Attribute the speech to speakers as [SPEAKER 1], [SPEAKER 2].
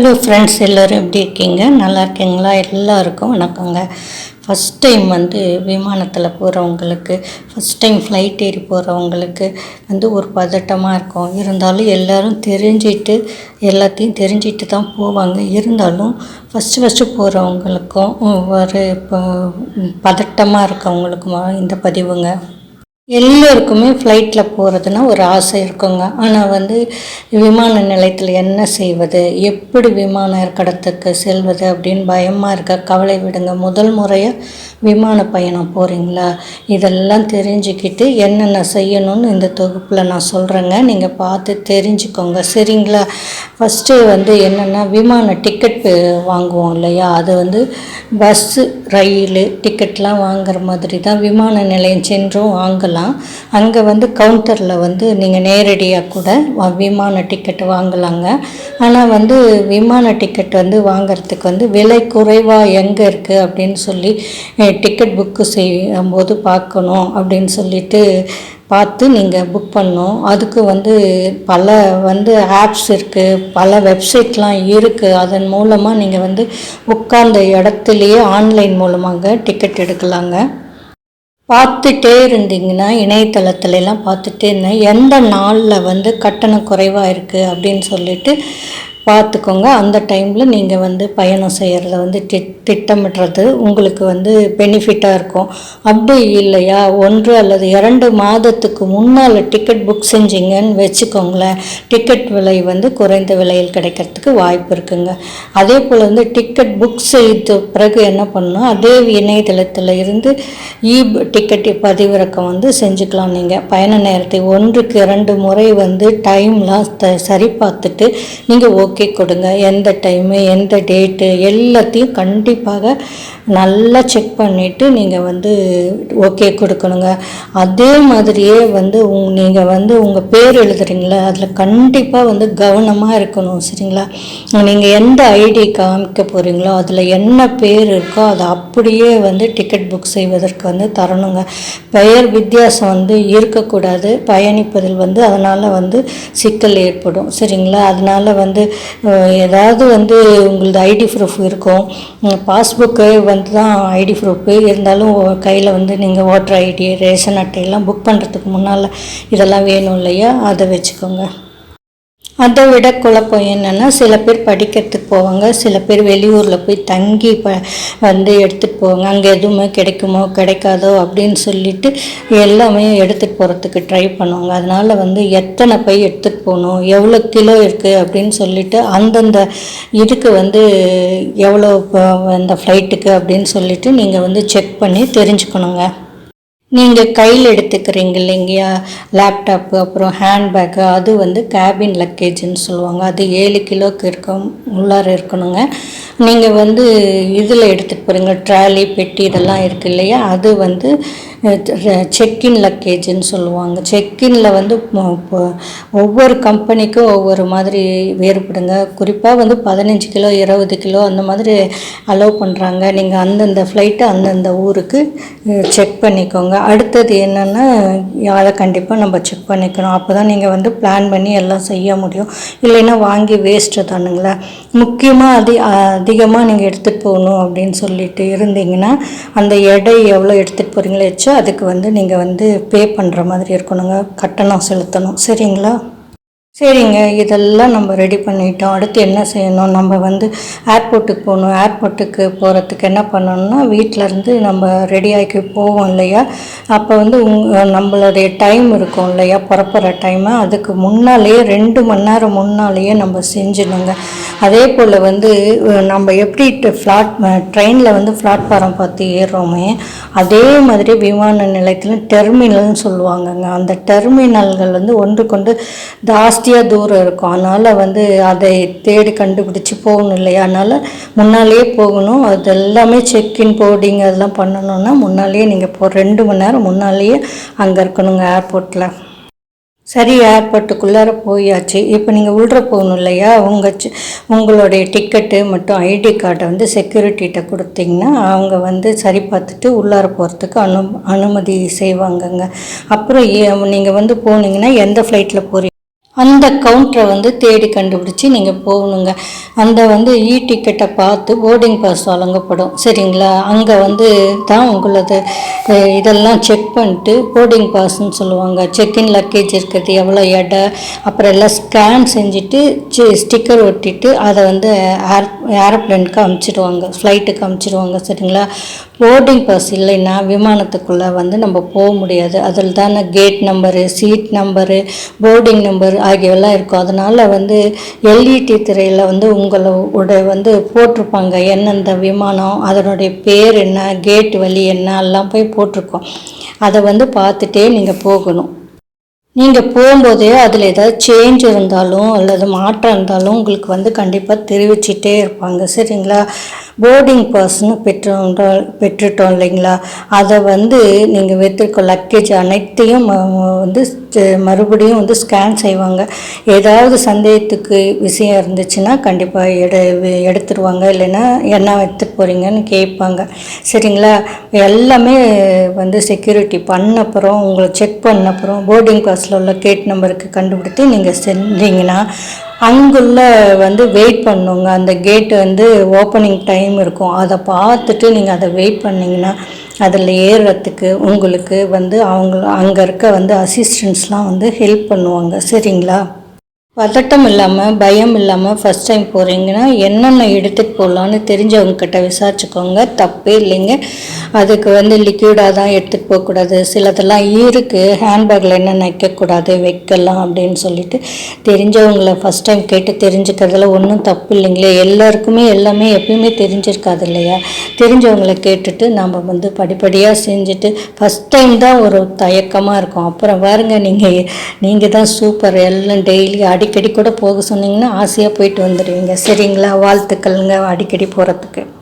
[SPEAKER 1] hello friends எல்லோரும் எப்படி இருக்கீங்க நல்லா இருக்கீங்களா எல்லாருக்கும் வணக்கங்க ஃபஸ்ட் டைம் வந்து விமானத்தில் போகிறவங்களுக்கு ஃபஸ்ட் டைம் ஃப்ளைட் ஏறி போகிறவங்களுக்கு வந்து ஒரு பதட்டமாக இருக்கும் இருந்தாலும் எல்லோரும் தெரிஞ்சிட்டு எல்லாத்தையும் தெரிஞ்சிட்டு தான் போவாங்க இருந்தாலும் ஃபஸ்ட்டு ஃபஸ்ட்டு போகிறவங்களுக்கும் ஒரு பதட்டமாக இருக்கவங்களுக்குமா இந்த பதிவுங்க எல்லோருக்குமே ஃப்ளைட்டில் போகிறதுனா ஒரு ஆசை இருக்குங்க ஆனால் வந்து விமான நிலையத்தில் என்ன செய்வது எப்படி விமான கடத்துக்கு செல்வது அப்படின்னு பயமாக இருக்க கவலை விடுங்க முதல் முறையாக விமான பயணம் போகிறீங்களா இதெல்லாம் தெரிஞ்சுக்கிட்டு என்னென்ன செய்யணும்னு இந்த தொகுப்பில் நான் சொல்கிறேங்க நீங்கள் பார்த்து தெரிஞ்சுக்கோங்க சரிங்களா ஃபஸ்ட்டு வந்து என்னென்னா விமான டிக்கெட் வாங்குவோம் இல்லையா அது வந்து பஸ்ஸு ரயில் டிக்கெட்லாம் வாங்குற மாதிரி தான் விமான நிலையம் சென்றும் வாங்கலாம் போகலாம் அங்கே வந்து கவுண்டரில் வந்து நீங்கள் நேரடியாக கூட விமான டிக்கெட் வாங்கலாங்க ஆனால் வந்து விமான டிக்கெட் வந்து வாங்கிறதுக்கு வந்து விலை குறைவாக எங்கே இருக்குது அப்படின்னு சொல்லி டிக்கெட் புக்கு செய்யும்போது பார்க்கணும் அப்படின்னு சொல்லிட்டு பார்த்து நீங்கள் புக் பண்ணோம் அதுக்கு வந்து பல வந்து ஆப்ஸ் இருக்குது பல வெப்சைட்லாம் இருக்குது அதன் மூலமாக நீங்கள் வந்து உட்கார்ந்த இடத்துலையே ஆன்லைன் மூலமாக டிக்கெட் எடுக்கலாங்க பார்த்துட்டே இருந்தீங்கன்னா இணையதளத்துலலாம் பார்த்துட்டே இருந்தேன் எந்த நாளில் வந்து கட்டணம் குறைவாக இருக்குது அப்படின்னு சொல்லிட்டு பார்த்துக்கோங்க அந்த டைமில் நீங்கள் வந்து பயணம் செய்கிறத வந்து தி திட்டமிடுறது உங்களுக்கு வந்து பெனிஃபிட்டாக இருக்கும் அப்படி இல்லையா ஒன்று அல்லது இரண்டு மாதத்துக்கு முன்னால் டிக்கெட் புக் செஞ்சீங்கன்னு வச்சுக்கோங்களேன் டிக்கெட் விலை வந்து குறைந்த விலையில் கிடைக்கிறதுக்கு வாய்ப்பு இருக்குங்க அதே போல் வந்து டிக்கெட் புக் செய்த பிறகு என்ன பண்ணணும் அதே இணையதளத்தில் இருந்து இ e-, டிக்கெட் பதிவிறக்கம் வந்து செஞ்சுக்கலாம் நீங்கள் பயண நேரத்தை ஒன்றுக்கு இரண்டு முறை வந்து டைம்லாம் சரி பார்த்துட்டு நீங்கள் ஓகே தூக்கி கொடுங்க எந்த டைமு எந்த டேட்டு எல்லாத்தையும் கண்டிப்பாக நல்லா செக் பண்ணிவிட்டு நீங்கள் வந்து ஓகே கொடுக்கணுங்க அதே மாதிரியே வந்து உங் நீங்கள் வந்து உங்கள் பேர் எழுதுறீங்களா அதில் கண்டிப்பாக வந்து கவனமாக இருக்கணும் சரிங்களா நீங்கள் எந்த ஐடி காமிக்க போகிறீங்களோ அதில் என்ன பேர் இருக்கோ அதை அப்படியே வந்து டிக்கெட் புக் செய்வதற்கு வந்து தரணுங்க பெயர் வித்தியாசம் வந்து இருக்கக்கூடாது பயணிப்பதில் வந்து அதனால் வந்து சிக்கல் ஏற்படும் சரிங்களா அதனால் வந்து ஏதாவது வந்து உங்களது ஐடி ப்ரூஃப் இருக்கும் பாஸ்புக்கு வந்து தான் ஐடி ப்ரூஃபு இருந்தாலும் கையில் வந்து நீங்கள் ஓட்டர் ஐடி ரேஷன் அட்டையெல்லாம் புக் பண்ணுறதுக்கு முன்னால் இதெல்லாம் வேணும் இல்லையா அதை வச்சுக்கோங்க அதை விட குழப்பம் என்னென்னா சில பேர் படிக்கிறதுக்கு போவாங்க சில பேர் வெளியூரில் போய் தங்கி ப வந்து எடுத்துகிட்டு போவாங்க அங்கே எதுவுமே கிடைக்குமோ கிடைக்காதோ அப்படின்னு சொல்லிட்டு எல்லாமே எடுத்துகிட்டு போகிறதுக்கு ட்ரை பண்ணுவாங்க அதனால் வந்து எத்தனை பை எடுத்துகிட்டு போகணும் எவ்வளோ கிலோ இருக்குது அப்படின்னு சொல்லிட்டு அந்தந்த இதுக்கு வந்து எவ்வளோ அந்த ஃப்ளைட்டுக்கு அப்படின்னு சொல்லிட்டு நீங்கள் வந்து செக் பண்ணி தெரிஞ்சுக்கணுங்க நீங்கள் கையில் எடுத்துக்கிறீங்க இல்லைங்கயா லேப்டாப்பு அப்புறம் ஹேண்ட்பேக்கு அது வந்து கேபின் லக்கேஜ்னு சொல்லுவாங்க அது ஏழு கிலோக்கு இருக்க உள்ளார இருக்கணுங்க நீங்கள் வந்து இதில் எடுத்துகிட்டு போகிறீங்க ட்ராலி பெட்டி இதெல்லாம் இருக்குது இல்லையா அது வந்து செக்கின் லக்கேஜுன்னு சொல்லுவாங்க செக்கின்ல வந்து ஒவ்வொரு கம்பெனிக்கும் ஒவ்வொரு மாதிரி வேறுபடுங்க குறிப்பாக வந்து பதினஞ்சு கிலோ இருபது கிலோ அந்த மாதிரி அலோவ் பண்ணுறாங்க நீங்கள் அந்தந்த ஃப்ளைட்டு அந்தந்த ஊருக்கு செக் பண்ணிக்கோங்க அடுத்தது என்னென்னா அதை கண்டிப்பாக நம்ம செக் பண்ணிக்கணும் அப்போ தான் நீங்கள் வந்து பிளான் பண்ணி எல்லாம் செய்ய முடியும் இல்லைன்னா வாங்கி வேஸ்ட்டு தானுங்களா முக்கியமாக அது அதிகமாக நீங்கள் எடுத்துகிட்டு போகணும் அப்படின்னு சொல்லிட்டு இருந்தீங்கன்னா அந்த எடை எவ்வளோ எடுத்துகிட்டு போகிறீங்களோ வச்சு அதுக்கு வந்து நீங்கள் வந்து பே பண்ணுற மாதிரி இருக்கணுங்க கட்டணம் செலுத்தணும் சரிங்களா சரிங்க இதெல்லாம் நம்ம ரெடி பண்ணிட்டோம் அடுத்து என்ன செய்யணும் நம்ம வந்து ஏர்போர்ட்டுக்கு போகணும் ஏர்போர்ட்டுக்கு போகிறதுக்கு என்ன பண்ணணும்னா வீட்டிலருந்து நம்ம ரெடி ஆகி போவோம் இல்லையா அப்போ வந்து உங் நம்மளுடைய டைம் இருக்கும் இல்லையா புறப்படுற டைமை அதுக்கு முன்னாலேயே ரெண்டு மணி நேரம் முன்னாலேயே நம்ம செஞ்சிடணுங்க அதே போல் வந்து நம்ம எப்படி ஃப்ளாட் ட்ரெயினில் வந்து பிளாட்ஃபாரம் பார்த்து ஏறுறோமே அதே மாதிரி விமான நிலையத்தில் டெர்மினல்னு சொல்லுவாங்கங்க அந்த டெர்மினல்கள் வந்து ஒன்றுக்கொண்டு தாஸ்தி ஜாஸ்தியாக தூரம் இருக்கும் அதனால் வந்து அதை தேடி கண்டுபிடிச்சி போகணும் இல்லையா அதனால் முன்னாலேயே போகணும் அது எல்லாமே செக்இன் போர்டிங் அதெல்லாம் பண்ணணுன்னா முன்னாலேயே நீங்கள் போ ரெண்டு மணி நேரம் முன்னாலேயே அங்கே இருக்கணுங்க ஏர்போர்ட்டில் சரி ஏர்போர்ட்டுக்குள்ளார போயாச்சு இப்போ நீங்கள் உள்ளே போகணும் இல்லையா உங்கள் உங்களுடைய டிக்கெட்டு மட்டும் ஐடி கார்டை வந்து செக்யூரிட்டிகிட்ட கொடுத்தீங்கன்னா அவங்க வந்து சரி பார்த்துட்டு உள்ளார போகிறதுக்கு அனு அனுமதி செய்வாங்கங்க அப்புறம் நீங்கள் வந்து போனீங்கன்னா எந்த ஃப்ளைட்டில் போகிறீங்க அந்த கவுண்டரை வந்து தேடி கண்டுபிடிச்சி நீங்கள் போகணுங்க அந்த வந்து இ டிக்கெட்டை பார்த்து போர்டிங் பாஸ் வழங்கப்படும் சரிங்களா அங்கே வந்து தான் உங்களது இதெல்லாம் செக் பண்ணிட்டு போர்டிங் பாஸ்ன்னு சொல்லுவாங்க செக்இன் லக்கேஜ் இருக்கிறது எவ்வளோ எடை அப்புறம் எல்லாம் ஸ்கேன் செஞ்சுட்டு ஸ்டிக்கர் ஒட்டிட்டு அதை வந்து ஏர் ஏரோப்ளைனுக்கு அமுச்சிடுவாங்க ஃப்ளைட்டுக்கு அமுச்சிடுவாங்க சரிங்களா போர்டிங் பாஸ் இல்லைன்னா விமானத்துக்குள்ளே வந்து நம்ம போக முடியாது அதில் தானே gate number seat number boarding number ஆகியவெல்லாம் இருக்கும் அதனால் வந்து எல்இடி e திரையில் வந்து உங்களோட வந்து போட்டிருப்பாங்க என்னெந்த விமானம் அதனுடைய பேர் என்ன கேட் வழி என்ன எல்லாம் போய் போட்டிருக்கோம் அதை வந்து பார்த்துட்டே நீங்கள் போகணும் நீங்கள் போகும்போதே அதில் ஏதாவது சேஞ்ச் இருந்தாலும் அல்லது மாற்றம் இருந்தாலும் உங்களுக்கு வந்து கண்டிப்பாக தெரிவிச்சிட்டே இருப்பாங்க சரிங்களா போர்டிங் பாஸ்னு பெற்றோம் பெற்றுட்டோம் இல்லைங்களா அதை வந்து நீங்கள் வைத்திருக்க லக்கேஜ் அனைத்தையும் வந்து மறுபடியும் வந்து ஸ்கேன் செய்வாங்க ஏதாவது சந்தேகத்துக்கு விஷயம் இருந்துச்சுன்னா கண்டிப்பாக எடு எடுத்துருவாங்க இல்லைன்னா என்ன எடுத்துட்டு போகிறீங்கன்னு கேட்பாங்க சரிங்களா எல்லாமே வந்து செக்யூரிட்டி பண்ண அப்புறம் உங்களை செக் பண்ண அப்புறம் போர்டிங் பாஸில் உள்ள கேட் நம்பருக்கு கண்டுபிடித்து நீங்கள் செஞ்சீங்கன்னா அங்குள்ள வந்து வெயிட் பண்ணுங்க அந்த கேட் வந்து ஓப்பனிங் டைம் இருக்கும் அதை பார்த்துட்டு நீங்கள் அதை வெயிட் பண்ணிங்கன்னா அதில் ஏறுறதுக்கு உங்களுக்கு வந்து அவங்க அங்கே இருக்க வந்து அசிஸ்டன்ஸ்லாம் வந்து ஹெல்ப் பண்ணுவாங்க சரிங்களா பதட்டம் இல்லாமல் பயம் இல்லாமல் ஃபஸ்ட் டைம் போகிறீங்கன்னா என்னென்ன எடுத்துகிட்டு போகலான்னு தெரிஞ்சவங்கக்கிட்ட விசாரிச்சுக்கோங்க தப்பே இல்லைங்க அதுக்கு வந்து லிக்யூடாக தான் எடுத்துகிட்டு போகக்கூடாது சிலதெல்லாம் இருக்குது ஹேண்ட்பேக்கில் என்ன வைக்கக்கூடாது வைக்கலாம் அப்படின்னு சொல்லிட்டு தெரிஞ்சவங்கள ஃபஸ்ட் டைம் கேட்டு தெரிஞ்சுக்கிறதுல ஒன்றும் தப்பு இல்லைங்களே எல்லாருக்குமே எல்லாமே எப்பயுமே தெரிஞ்சிருக்காது இல்லையா தெரிஞ்சவங்கள கேட்டுட்டு நாம் வந்து படிப்படியாக செஞ்சுட்டு ஃபஸ்ட் டைம் தான் ஒரு தயக்கமாக இருக்கும் அப்புறம் பாருங்கள் நீங்கள் நீங்கள் தான் சூப்பர் எல்லாம் டெய்லி அடி அடிக்கடி கூட போக சொன்னீங்கன்னா ஆசையாக போயிட்டு வந்துடுவீங்க சரிங்களா வாழ்த்துக்கள்ங்க அடிக்கடி போகிறதுக்கு